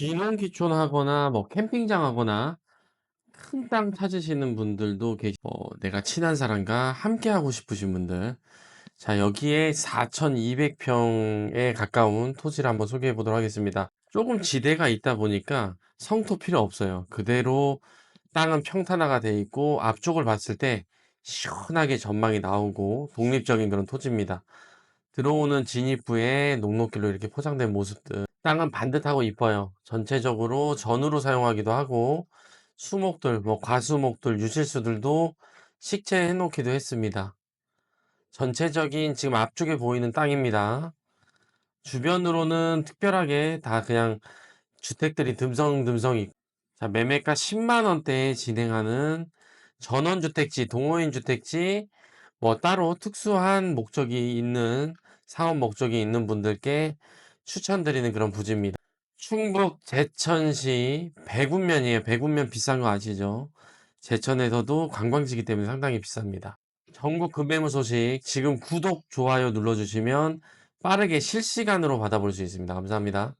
귀농귀촌 하거나 뭐 캠핑장 하거나 큰 땅 찾으시는 분들도 계시 어 내가 친한 사람과 함께 하고 싶으신 분들. 자 여기에 4,200 평에 가까운 토지를 한번 소개해 보도록 하겠습니다. 조금 지대가 있다 보니까 성토 필요 없어요. 그대로 땅은 평탄화가 돼 있고 앞쪽을 봤을 때 시원하게 전망이 나오고 독립적인 그런 토지입니다. 들어오는 진입구에 녹록길로 이렇게 포장된 모습들. 땅은 반듯하고 이뻐요. 전체적으로 전으로 사용하기도 하고 수목들, 뭐 과수목들, 유실수들도 식재해 놓기도 했습니다. 전체적인 지금 앞쪽에 보이는 땅입니다. 주변으로는 특별하게 다 그냥 주택들이 듬성듬성 있자 매매가 10만 원대에 진행하는 전원주택지, 동호인 주택지 뭐 따로 특수한 목적이 있는 사업 목적이 있는 분들께 추천드리는 그런 부지입니다. 충북 제천시 백운면이에요. 백운면 비싼 거 아시죠? 제천에서도 관광지이기 때문에 상당히 비쌉니다. 전국 급매물 소식 지금 구독, 좋아요 눌러주시면 빠르게 실시간으로 받아볼 수 있습니다. 감사합니다.